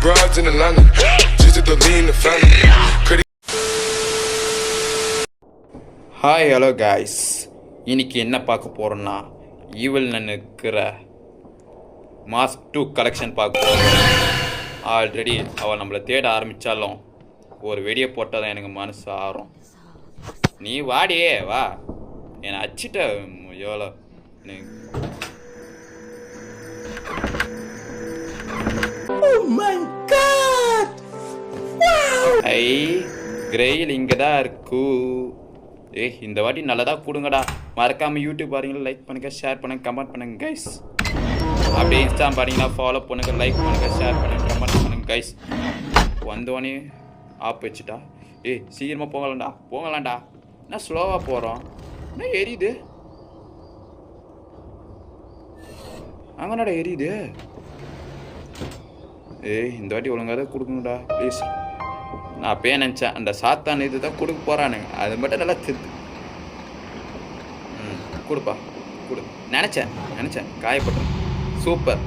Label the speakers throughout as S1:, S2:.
S1: broads in Atlanta. Just to lean the family.
S2: Hi hello guys இன்னைக்கு என்ன பார்க்க போகிறோன்னா ஈவில் இருக்கிற மாஸ்க் டூ கலெக்ஷன் பார்க்க போகிறோம் ஆல்ரெடி அவள் நம்மளை தேட ஆரம்பித்தாலும் ஒரு வெடியை போட்டால் தான் எனக்கு மனசு ஆறும். நீ வாடியே வா. என்னை அச்சிட்ட எவ்வளோ. எனக்கு Oh ஐ கிரெயில் இங்கே தான் இருக்கு. ஏய் இந்த வாட்டி நல்லதா கொடுங்கடா. மறக்காம யூடியூப் பாருங்க லைக் பண்ணுங்க ஷேர் பண்ணுங்க கமெண்ட் பண்ணுங்க கைஸ் அப்படியே இன்ஸ்டா பாருங்களா ஃபாலோ பண்ணுங்க லைக் பண்ணுங்க ஷேர் பண்ணுங்க கமெண்ட் பண்ணுங்க கைஸ் வந்தவனே ஆப் வச்சுட்டா. ஏய் சீக்கிரமா போகலாம்டா போகலாம்டா என்ன ஸ்லோவாக போகிறோம் என்ன எரியுது? அங்கனடா எரியுது? ஏய் இந்த வாட்டி ஒழுங்காக தான் கொடுக்கணும்டா ப்ளீஸ் நான் அப்பயே நினச்சேன் அந்த சாத்தான் இது தான் கொடுக்க போகிறானுங்க அது மட்டும் நல்லா திரு ம் கொடுப்பா கொடு. நினச்சேன் நினச்சேன் காயப்பட்டேன் சூப்பர்.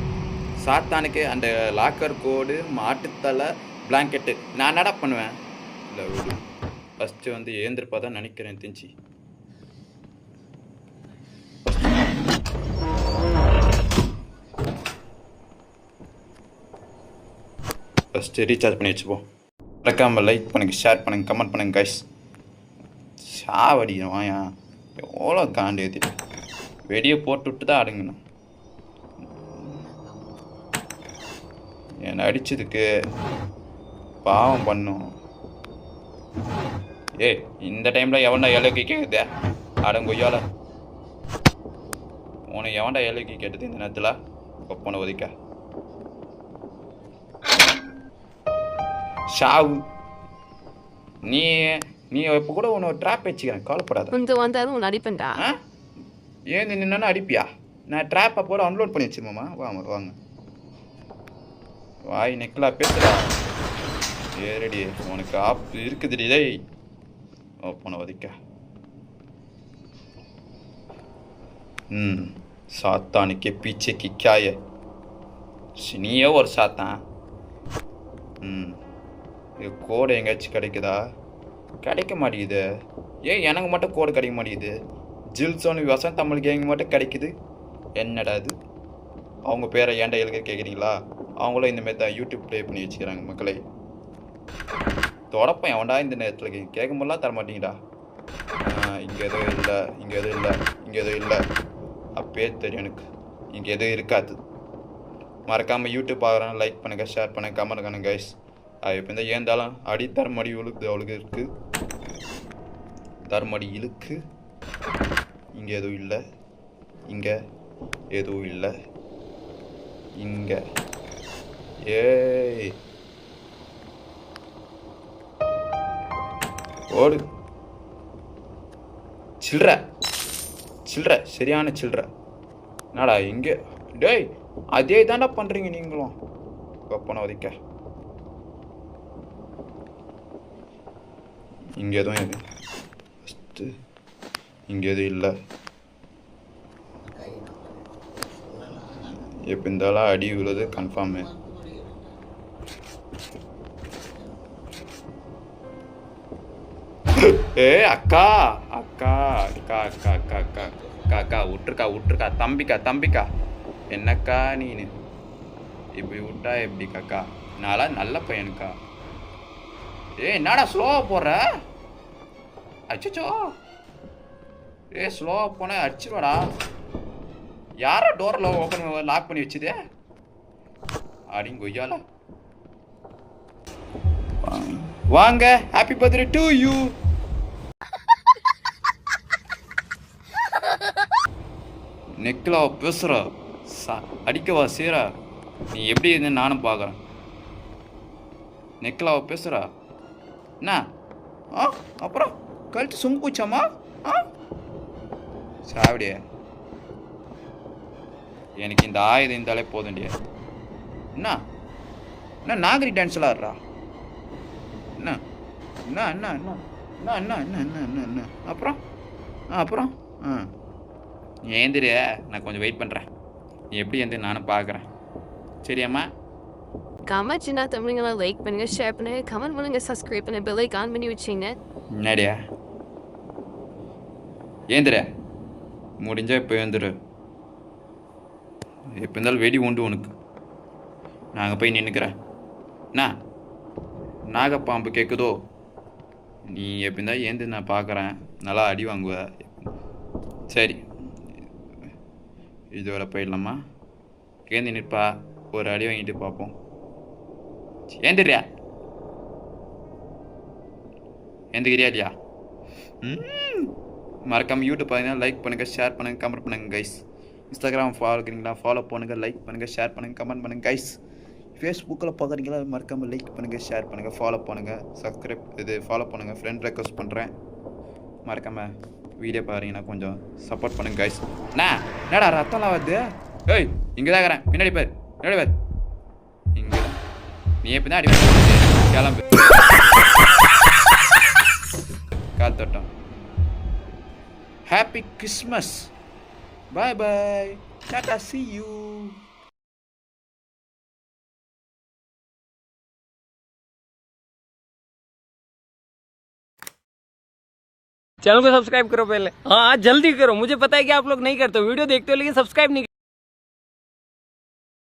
S2: சாத்தானுக்கு அந்த லாக்கர் கோடு மாட்டுத்தலை பிளாங்கெட்டு நான் என்னடா பண்ணுவேன்? இல்லை ஃபஸ்ட்டு வந்து ஏந்திருப்பா தான் நினைக்கிறேன் தெரிஞ்சு ஃபஸ்ட்டு ரீசார்ஜ் பண்ணி வச்சுப்போம். மறக்காமல் லைக் பண்ணுங்கள் ஷேர் பண்ணுங்கள் கமெண்ட் பண்ணுங்கள் கைஸ் சாவடிக்கணும் வாயா. எவ்வளோ காண்டி ஏற்றி வெடியை போட்டு விட்டு தான் அடங்கணும். என்னை அடிச்சதுக்கு? பாவம் பண்ணும். ஏய் இந்த டைமில் எவன்டா ஏழைக்கு கேட்குதே அடங்கொய்யால உனக்கு எவன்டா ஏழைக்கு கேட்டது இந்த நேரத்தில்? ஒப்பனை ஒதுக்க. ஷாவு. நீ நீ இப்போ கூட உன்னை ட்ராப் வச்சுக்கிறேன். கவலைப்படாத.
S3: கொஞ்சம் வந்தாலும் உன் அடிப்பேன்டா.
S2: ஏன் நின்னா அடிப்பியா? நான் ட்ராப்பை போட அன்லோட் பண்ணி வச்சிருமாம்மா வாங்க வாங்க. வாய் நெக்கலா பேசுடா. ஏறடி உனக்கு ஆப் இருக்குதுடி டேய். ஓப்பனை ஒதிக்க. ம் சாத்தானுக்கு பீச்சே கிக்காய. நீயே ஒரு சாத்தான். ம். இது கோடு எங்கேயாச்சும் கிடைக்குதா? கிடைக்க மாட்டேங்குது. ஏன் எனக்கு மட்டும் கோடு கிடைக்க மாட்டேங்குது. ஜில்சோன் விவசாயம் தமிழ் கேங் மட்டும் கிடைக்குது. என்னடா இது? அவங்க பேரை ஏன்டா எழுத கேட்குறீங்களா அவங்களும் இந்தமாரி தான் யூடியூப் ப்ளே பண்ணி வச்சுக்கிறாங்க மக்களை. தொடப்பேன் எவன்டா இந்த நேரத்தில் கேட்க முடியலாம் தர மாட்டீங்கடா. இங்கே எதுவும் இல்லை. இங்கே எதுவும் இல்லை. இங்கே எதுவும் இல்லை. அப்பே தெரியும் எனக்கு. இங்கே எதுவும் இருக்காது. மறக்காமல் யூடியூப் பார்க்குறேன் லைக் பண்ணுங்கள் ஷேர் பண்ணுங்கள் கமெண்ட் பண்ணுங்கள் கைஸ் இப்போ இந்த ஏந்தாலும் அடி தர்மடி இழுக்குது அவளுக்கு இருக்கு. தர்மடி இழுக்கு. இங்கே எதுவும் இல்லை. இங்கே எதுவும் இல்லை. இங்கே. ஏய். ஓடு. சில்லற சில்லற சரியான சில்லற என்னடா இங்கே? டேய் அதே தாண்டா பண்ணுறீங்க நீங்களும். ஒப்பனை ஒதிக்க இங்கே எதுவும் இது ஃபஸ்ட்டு இங்கே எதுவும் இல்லை. எப்போ இருந்தாலும் அடி விழுது கன்ஃபார்மு ஏ. அக்கா அக்கா அக்கா அக்கா அக்கா அக்கா அக்கா அக்கா விட்டுருக்கா விட்டுருக்கா தம்பிக்கா தம்பிக்கா. என்னக்கா நீனு? இப்படி விட்டா எப்படி காக்கா நான்லாம் நல்ல பையனுக்கா. ஏய் என்னடா ஸ்லோவாக போடுற அச்சோ ஏ ஸ்லோவாக போனேன் அடிச்சிருவாடா. யாரா டோரில் ஓப்பன் லாக் பண்ணி வச்சுதே? அடிங்க கொய்யால. வாங்க ஹாப்பி பர்த்டே டு யூ நெக்கில் பேசுகிற சா அடிக்கவா சீரா நீ எப்படி இருந்து நானும் பார்க்குறேன் நெக்கில் பேசுகிறா என்ன? ஆ அப்புறம்? கழுத்து சுங்கு போச்சாமா ஆ? சாவடியே. எனக்கு இந்த ஆயுதம் இருந்தாலே போதுண்டிய என்ன? என்ன நாகரி டான்ஸ்லாம் ஆடுறா? என்ன? என்ன என்ன என்ன? என்ன என்ன என்ன என்ன என்ன என்ன? அப்புறம்? ஆ அப்புறம்? ஆ. நீ ஏந்திரு நான் கொஞ்சம் வெயிட் பண்ணுறேன் நீ எப்படி ஏந்திரு நானும் பார்க்குறேன் சரியாம்மா
S3: கமெண்ட் சின்ன தமிழ்களை லைக் பண்ணுங்க ஷேர் பண்ணுங்க கமெண்ட் பண்ணுங்க சப்ஸ்கிரைப் பண்ணுங்க பெல் ஐக்கான் பண்ணி வச்சிங்க.
S2: என்னடியா? ஏந்திர. முடிஞ்சா இப்போ ஏந்திரு. எப்போ இருந்தாலும் வெடி உண்டு உனக்கு. நாங்கள் போய் நின்றுக்கிறேன் என்ன நாகப்பாம்பு கேட்குதோ நீ எப்போ இருந்தால் ஏந்து நான் பார்க்குறேன் நல்லா அடி வாங்குவ. சரி. இதோட போயிடலாமா? ஏந்தி நிற்பா. ஒரு அடி வாங்கிட்டு பார்ப்போம் ஏந்திரியா? ஏந்துக்கிறியா இல்லையா? ம். மறக்காமல் யூடியூப் பார்த்தீங்கன்னா லைக் பண்ணுங்கள் ஷேர் பண்ணுங்கள் கமெண்ட் பண்ணுங்கள் கைஸ் இன்ஸ்டாகிராம் ஃபாலோ இருக்கிறீங்களா ஃபாலோ பண்ணுங்கள் லைக் பண்ணுங்கள் ஷேர் பண்ணுங்கள் கமெண்ட் பண்ணுங்கள் கைஸ் ஃபேஸ்புக்கில் பார்க்குறீங்களா மறக்காமல் லைக் பண்ணுங்கள் ஷேர் பண்ணுங்கள் ஃபாலோ பண்ணுங்கள் சப்ஸ்கிரைப் இது ஃபாலோ பண்ணுங்கள் ஃப்ரெண்ட் ரெக்வஸ்ட் பண்ணுறேன் மறக்காமல் வீடியோ பாருங்கன்னா கொஞ்சம் சப்போர்ட் பண்ணுங்கள் கைஸ் அண்ணா என்னடா ரத்தம்லாம் வருது? ஏய் இங்கே தான் இருக்கிறேன். பின்னாடி பேர் பின்னாடி பேர். இங்கே நீ எப்படி தான் அடிப்பேன் கிளம்பு. Happy Christmas. Bye-bye. Tata, see you.
S4: Channel को सब्सक्राइब करो पहले हाँ जल्दी करो मुझे पता है कि आप लोग नहीं करते वीडियो देखते हो लेकिन सब्सक्राइब नहीं